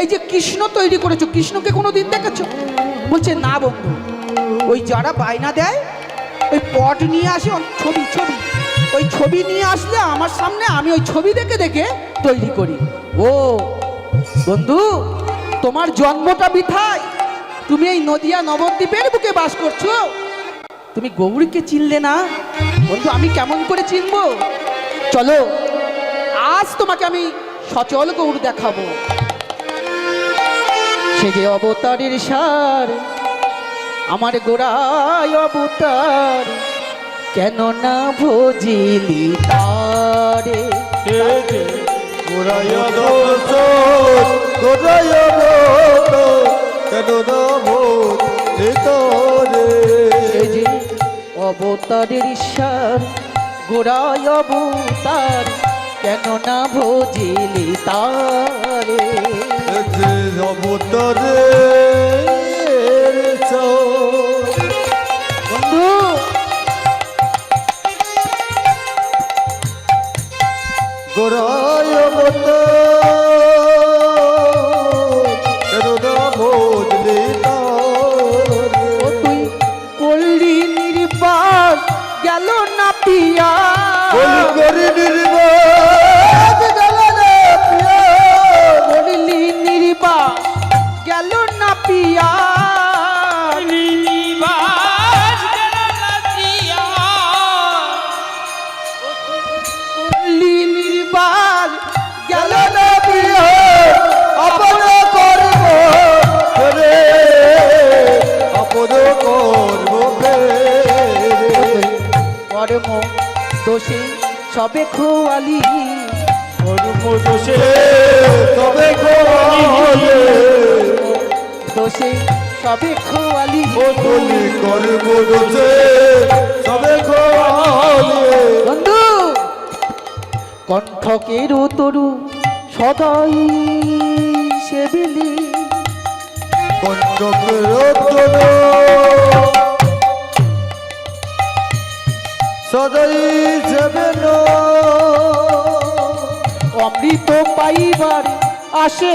এই যে কৃষ্ণ তৈরি করেছ, কৃষ্ণকে কোনো দিন দেখেছ? বলছে, না বন্ধু, ওই যারা বায়না দেয়, ওই পট নিয়ে আসে ছবি ছবি, ওই ছবি নিয়ে আসলে আমার সামনে আমি ওই ছবি দেখে দেখে তৈরি করি। ও, বন্ধু, তোমার জন্মটা বিথায়। তুমি এই নদিয়া নবদ্বীপের বুকে বাস করছ। তুমি গৌরীকে চিনলে না? বন্ধু, আমি কেমন করে চিনবো? চলো, আজ তোমাকে আমি সচল গৌর দেখাবো। সে যে অবতারের সার আমার গোড়ায় অবতার কেন না ভজিলি তারে? অবতারের সার গোড়ায় অবতার কেন না ভজিলি তারে? অবতারে। দোষে সবে খোয়ালি। কর্ম দোষে তবে গোলে দোষে সবে খোয়ালি। ও বলি কর্ম দোষে তবে গোলে বন্ধু কণ্ঠকের তরু সদাই সেবিলি কণ্ঠকের রতন সদাই যাবে না অমৃত পাইবার আসে।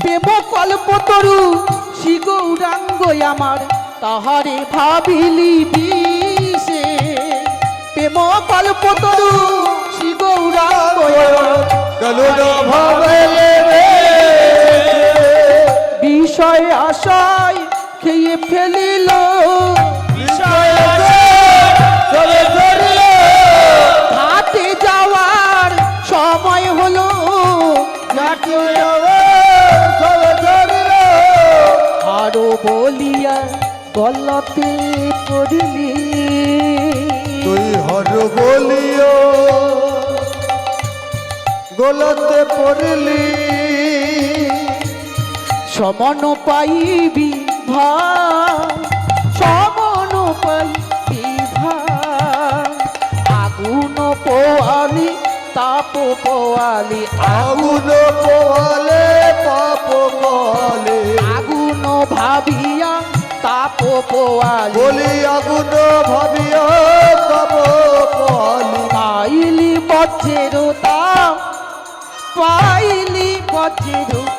প্রেম কল্প তরু শ্রী গৌরাঙ্গ আমার, তাহারে ভাবিলি বিষে। প্রেম কল্প তরু শ্রী গৌরাঙ্গ আমার কেন ভাবলে বিষয় আশায় খেয়ে ফেলিল। হাতে যাওয়ার সময় হলো। আরও বলিয়া গলতে পড়িলি। তুই হর বলিও গোলতে পড়লি। সমন পাইবি পোয়ালি তাপ পোয়ালি আগুন পোহালে পাপ বলে আগুন ভাবিয়া তাপ পোয়ালি বলি আগুন ভাবিয়া তব পালি। পাইলি বজ্রের তাপ পাইলি বজ্রের তাপ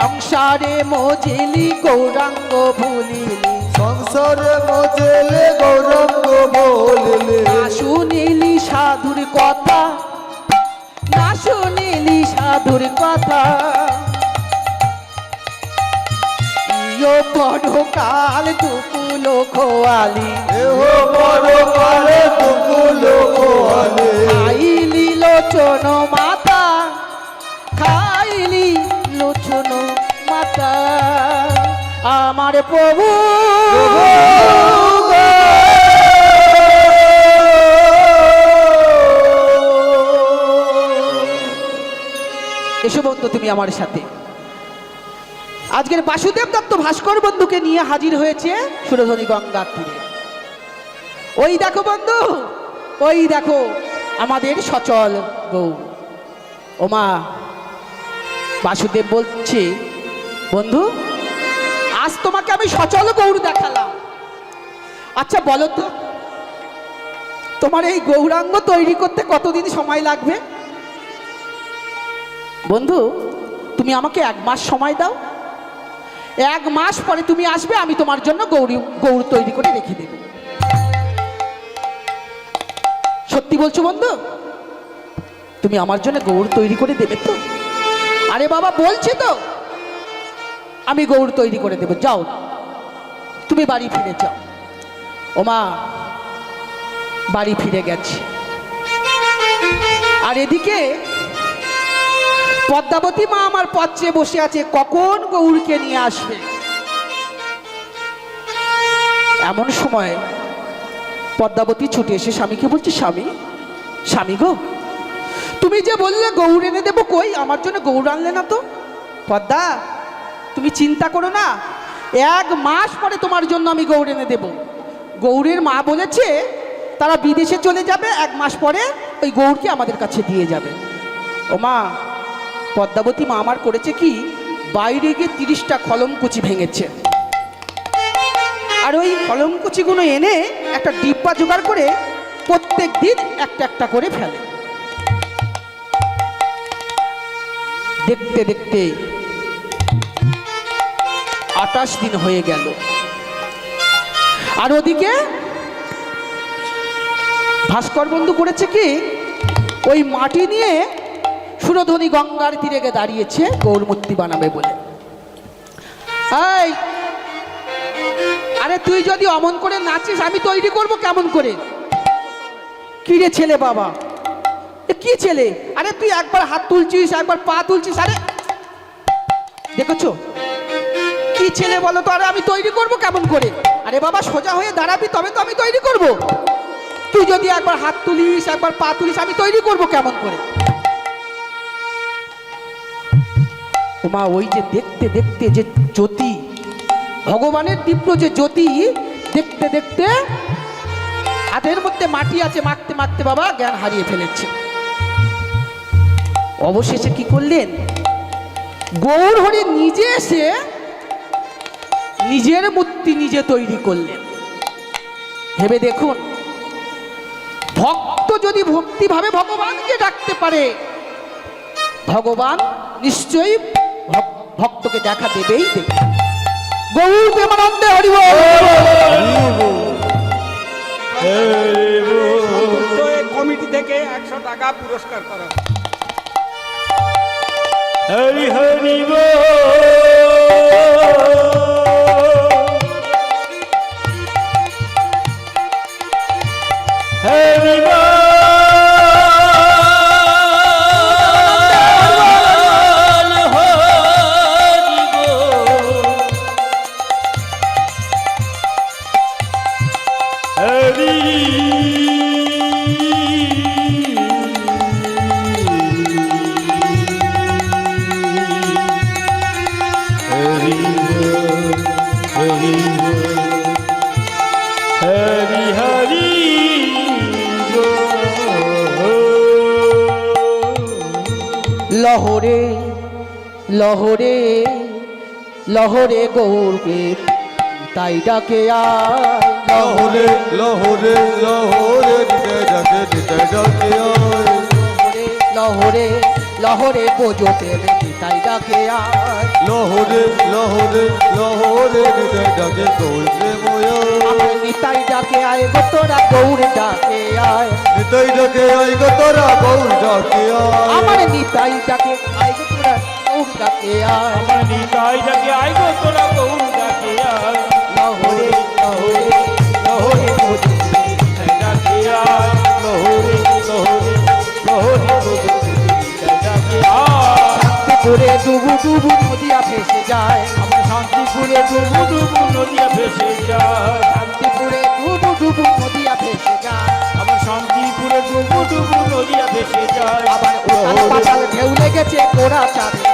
সংসারে মজিলি গৌরাঙ্গ ভুলিলি সংসারে মজেলে গৌরঙ্গ বললে। না শুনিলি সাধুর কথা না শুনিলি সাধুর কথা। ইয়ো বড় কাল দুকুল খোয়ালি। এহ বড় কালে তুকুল কোয়ালে খাইলি লোচন আমার প্রভু এসো বন্ধু তুমি আমার সাথে। আজকের বাসুদেব দত্ত ভাস্কর বন্ধুকে নিয়ে হাজির হয়েছে সুরধনী গঙ্গার তীরে। ওই দেখো বন্ধু ওই দেখো আমাদের সচল গৌ ওমা বাসুদেব বলছে বন্ধু আজ তোমাকে আমি সচল গৌর দেখালাম। আচ্ছা বলো তো, তোমার এই গৌরাঙ্গ তৈরি করতে কতদিন সময় লাগবে? বন্ধু, তুমি আমাকে এক মাস সময় দাও। এক মাস পরে তুমি আসবে, আমি তোমার জন্য গৌরী, গৌর তৈরি করে রেখে দেব। সত্যি বলছো বন্ধু? তুমি আমার জন্য গৌর তৈরি করে দেবে তো? আরে বাবা, বলছি তো আমি গৌর তৈরি করে দেব, যাও। তুমি বাড়ি ফিরে যাও। ওমা, বাড়ি ফিরে গেছে। আর এদিকে পদ্মাবতী মা আমার পত্রে বসে আছে, কখন গৌরকে নিয়ে আসবে? এমন সময় পদ্মাবতী ছুটে এসে স্বামীকে বলছে, স্বামী স্বামী গো, তুমি যে বললে গৌর এনে দেবো কই? আমার জন্য গৌর আনলে না তো? পদ্মা তুমি চিন্তা করো না। এক মাস পরে তোমার জন্য আমি গৌর এনে দেব। গৌরের মা বলেছে, তারা বিদেশে চলে যাবে, এক মাস পরে ওই গৌরকে আমাদের কাছে দিয়ে যাবে। ও মা, পদ্মাবতী মা আমার করেছে কি? বাইরে গিয়ে তিরিশটা কলমকুচি ভেঙেছে। আর ওই কলমকুচিগুলো এনে একটা ডিব্বা জোগাড় করে প্রত্যেক দিন একটা একটা করে ফেলে। দেখতে দেখতে আটাশ দিন হয়ে গেল। আর ওদিকে ভাস্কর বন্ধু করেছে কি? ওই মাটি নিয়ে সুরধ্বনি গঙ্গার তীরে গিয়ে দাঁড়িয়েছে গৌরমূর্তি বানাবে বলে। আরে তুই যদি অমন করে নাচিস, আমি তৈরি করব কেমন করে? কি রে ছেলে বাবা? কি ছেলে? আরে তুই একবার হাত তুলছিস, একবার পা তুলছিস, আরে। দেখেছ? ছেলে বলো তো, আরে আমি তৈরি করব কেমন করে? আরে বাবা, সোজা হয়ে দাঁড়াবি, তবে তো আমি তৈরি করব। তুই যদি একবার হাত তুলিস, একবার পা তুলিস, আমি তৈরি করব কেমন করে? ওমা, ওই যে দেখতে দেখতে যে জ্যোতি, ভগবানের দিব্য যে জ্যোতি, দেখতে দেখতে হাতের মধ্যে মাটি আছে, মাখতে মাখতে বাবা জ্ঞান হারিয়ে ফেলেছে। অবশেষে কি করলেন? গৌর হরি নিজে এসে নিজের মূর্তি নিজে তৈরি করলেন। ভেবে দেখুন ভক্ত যদি ভক্তিভাবে ভগবানকে ডাকতে পারে ভগবান নিশ্চয়ই ভক- ভক্তকে দেখা দেবেই দেবে। গৌর প্রেমানন্দে হরিব কমিটি থেকে একশো টাকা পুরস্কার করা। হরি হরি হরি হরি লহরে লহরে লহরে গৌরকে তাই ডাকে আয়। লহরে লহরে লহরে দিতে ডাকে দিতে ডাকে আয়। লহরে লহরে বোঝো প্রেমে তাই ডাকে আয় লহরে লহরে লহরে ডাকে গৌর আমার নিতাই ডাকে আয় গো তোরা গৌর ডাকে আয়। নিতাই ডাকে আই গো তোরা গৌর ডাকে আয়। আমার নিতাই ডাকে আয় গো তোরা গৌর ডাকে আয়। আমার নিতাই ডাকে আই গো তোরা গৌর ডাকে আয়। লহরে লহরে লহরে বোঝো নিতাই ডাকে আয়। লহরে লহরে লহরে নিতাই ডাকে আয় শান্তিপুরে ডুবু ডুবু নদিয়া ভেসে যায়। আমার শান্তিপুরে ডুবু ডুবু নদিয়া ভেসে যায়। শান্তিপুরে ডুবু ডুবু নদিয়া ভেসে যায়। আমার শান্তিপুরে ডুবু ডুবু নদিয়া ভেসে যায়। আবার পাতাল ঢেউ লেগেছে চাঁদের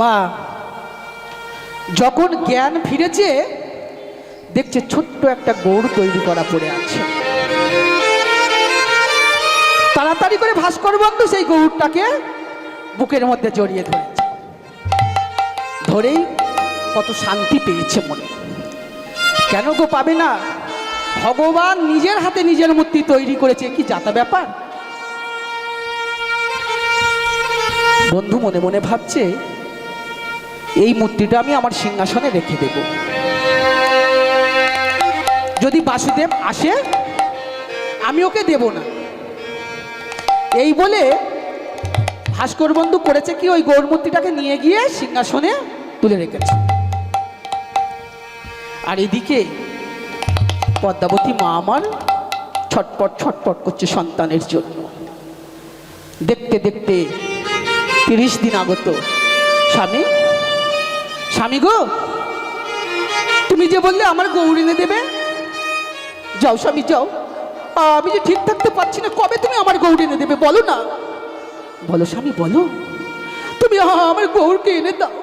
ওমা যখন জ্ঞান ফিরেছে, দেখছে ছোট্ট একটা গৌড় তৈরি করা পড়ে আছে। তাড়াতাড়ি করে ভাস্কর বন্ধু সেই গৌড়টাকে বুকের মধ্যে জড়িয়ে ধরেছে। ধরেই কত শান্তি পেয়েছে মনে। কেন গো পাবে না? ভগবান নিজের হাতে নিজের মূর্তি তৈরি করেছে, কি যাতা ব্যাপার? বন্ধু মনে মনে ভাবছে এই মূর্তিটা আমি আমার সিংহাসনে রেখে দেব। যদি বাসুদেব আসে, আমি ওকে দেব না। এই বলে ভাস্কর বন্ধু করেছে কি? ওই গৌর মূর্তিটাকে নিয়ে গিয়ে সিংহাসনে তুলে রেখেছে। আর এদিকে পদ্মাবতী মা আমার ছটপট ছটপট করছে সন্তানের জন্য। দেখতে দেখতে তিরিশ দিন আগত স্বামী স্বামী গো, তুমি যে বললে আমার গৌর এনে দেবে? যাও স্বামী, যাও। আমি যে ঠিক থাকতে পারছি না, কবে তুমি আমার গৌর এনে দেবে বলো না? বলো স্বামী, বলো। তুমি আমার গৌরকে এনে দাও।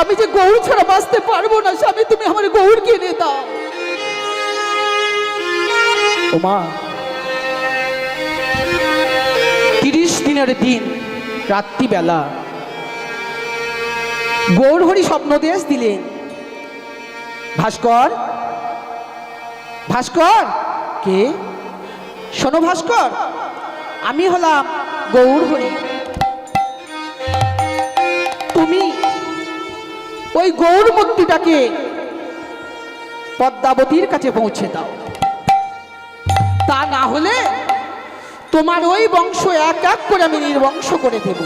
আমি যে গৌর ছাড়া বাঁচতে পারব না, স্বামী, তুমি আমার গৌরকে এনে দাও। মা, তিরিশ দিনের দিন, রাত্রিবেলা গৌরহরি স্বপ্নদেশ দিলেন। ভাস্কর ভাস্কর, কে? শোনো ভাস্কর, আমি হলাম গৌরহরি। তুমি ওই গৌর মূর্তিটাকে পদ্মাবতীর কাছে পৌঁছে দাও। তা না হলে তোমার ওই বংশ এক এক করে আমি নির্বংশ করে দেব।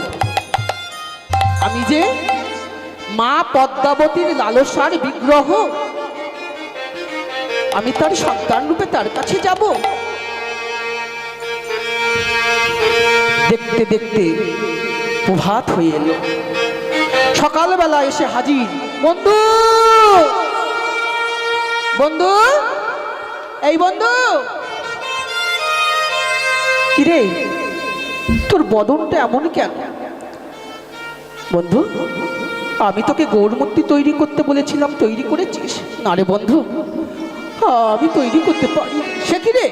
আমি যে মা পদ্মাবতীর লালসার বিগ্রহ। আমি তার সন্তান রূপে তার কাছে যাব। দেখতে দেখতে প্রভাত হয়ে এলো। সকালবেলা এসে হাজির। বন্ধু! বন্ধু! এই বন্ধু! কিরে? তোর বদনটা এমন কেন? বন্ধু আমি তোকে গৌরমূর্তি তৈরি করতে বলেছিলাম, তৈরি করেছিস? না রে বন্ধু, আমি তৈরি করতে পারি। সে কি রে?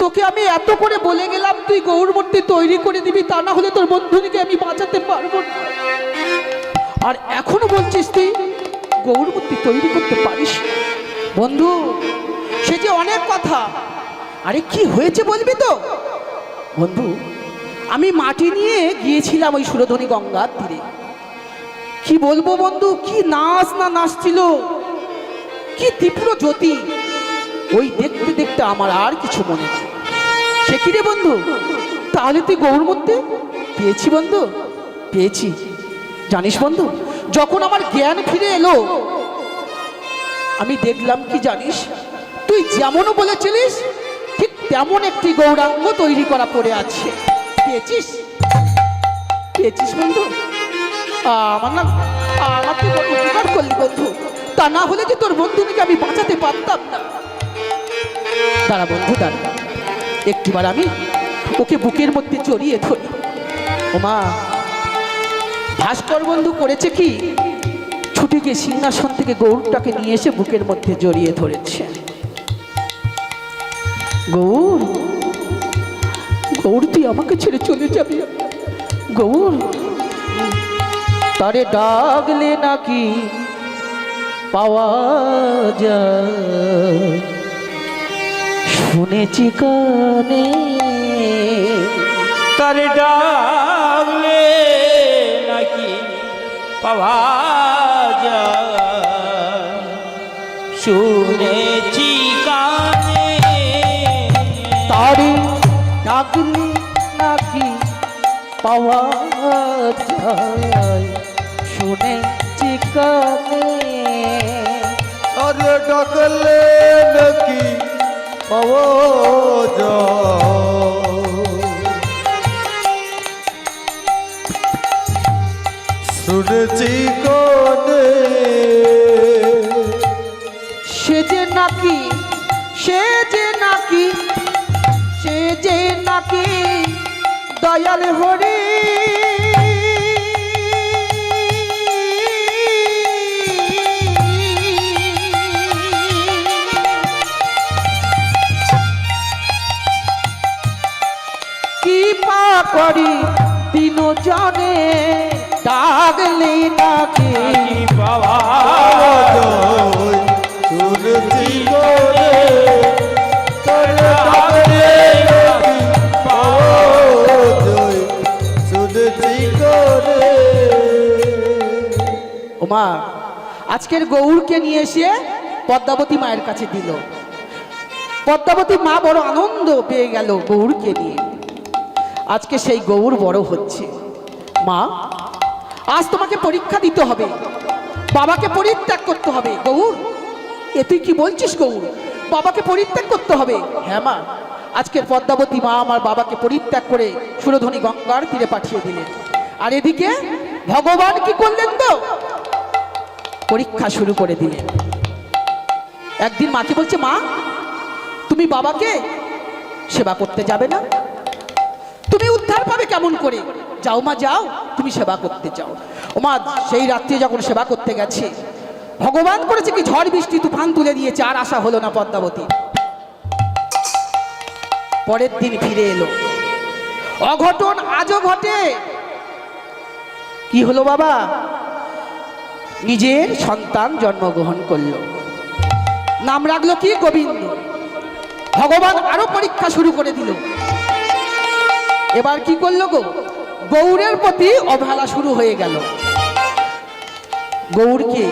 তোকে আমি এত করে বলে গেলাম, তুই গৌরমূর্তি তৈরি করে দিবি, তা না হলে তোর বন্ধুদিকে আমি বাঁচাতে পারব না। আর এখনও বলছিস তুই গৌরমূর্তি তৈরি করতে পারিস? বন্ধু, সে যে অনেক কথা। আরে কি হয়েছে বলবি তো? বন্ধু, আমি মাটি নিয়ে গিয়েছিলাম ওই সুরধনী গঙ্গার তীরে। কি বলব বন্ধু? কি নাচ না নাচছিল? কি তীব্র জ্যোতি? ওই দেখতে দেখতে আমার আর কিছু মনে সে কি রে বন্ধু? তাহলে তুই গৌর মধ্যে? পেয়েছি বন্ধু, পেয়েছি। জানিস বন্ধু, যখন আমার জ্ঞান ফিরে এলো, আমি দেখলাম কি জানিস? তুই যেমনও বলেছিলিস, ঠিক তেমন একটি গৌরাঙ্গ তৈরি করা পড়ে আছে। পেয়েছিস? পেয়েছিস বন্ধু? আমার না আমার উপকার করলি, বন্ধু। তা না হলে যে তোর বন্ধুকে আমি বাঁচাতে পারতাম না। দাঁড়া, বন্ধু, দাঁড়া। একটিবার আমি ওকে বুকের মধ্যে জড়িয়ে ধরি। ওমা ভাস্কর বন্ধু করেছে কি? ছুটে গিয়ে সিংহাসন থেকে গৌরটাকে নিয়ে এসে বুকের মধ্যে জড়িয়ে ধরেছে। গৌর গৌর, তুই আমাকে ছেড়ে চলে যাবি। গৌর তারে ডাকলে নাকি পাওয়া যায়? শুনেছি কানে তার ডাকলে নাকি পাওয়া যায়? শুনেছি কানে তারে ডাকলে নাকি পাওয়া যায়? শুনেছি কানে আরে ডাকলে নাকি পাওয়া শুনেছি কানে। সে যে নাকি সে যে নাকি সে যে নাকি দয়াল হরি করি ডাকলে বাবা। ওমা আজকের গৌরকে নিয়ে এসে পদ্মাবতী মায়ের কাছে দিল। পদ্মাবতী মা বড় আনন্দ পেয়ে গেল গৌরকে নিয়ে। আজকে সেই গৌর বড় হচ্ছে। মা, আজ তোমাকে পরীক্ষা দিতে হবে। বাবাকে পরিত্যাগ করতে হবে। গৌর, এ তুই কি বলছিস গৌর? বাবাকে পরিত্যাগ করতে হবে। হ্যাঁ মা, আজকে পদ্মাবতী মা আমার বাবাকে পরিত্যাগ করে সুরধ্বনি গঙ্গার তীরে পাঠিয়ে দিলেন। আর এদিকে ভগবান কি করলেন তো? পরীক্ষা শুরু করে দিলেন। একদিন মাকে বলছে, মা, তুমি বাবাকে সেবা করতে যাবে না? তুমি উদ্ধার পাবে কেমন করে? যাও মা, যাও, তুমি সেবা করতে যাও। ও মা, সেই রাত্রে যখন সেবা করতে গেছে, ভগবান করেছে কি ঝড় বৃষ্টি, তুফান তুলে দিয়েছে, আর আশা হলো না পদ্মাবতী। পরের দিন ফিরে এলো। অঘটন আজও ঘটে। কি হলো বাবা? নিজের সন্তান জন্মগ্রহণ করল। নাম রাখল কি? গোবিন্দ। ভগবান আরও পরীক্ষা শুরু করে দিল। এবার কি করল গো? গৌরের প্রতি অবহেলা শুরু হয়ে গেল। গৌরকে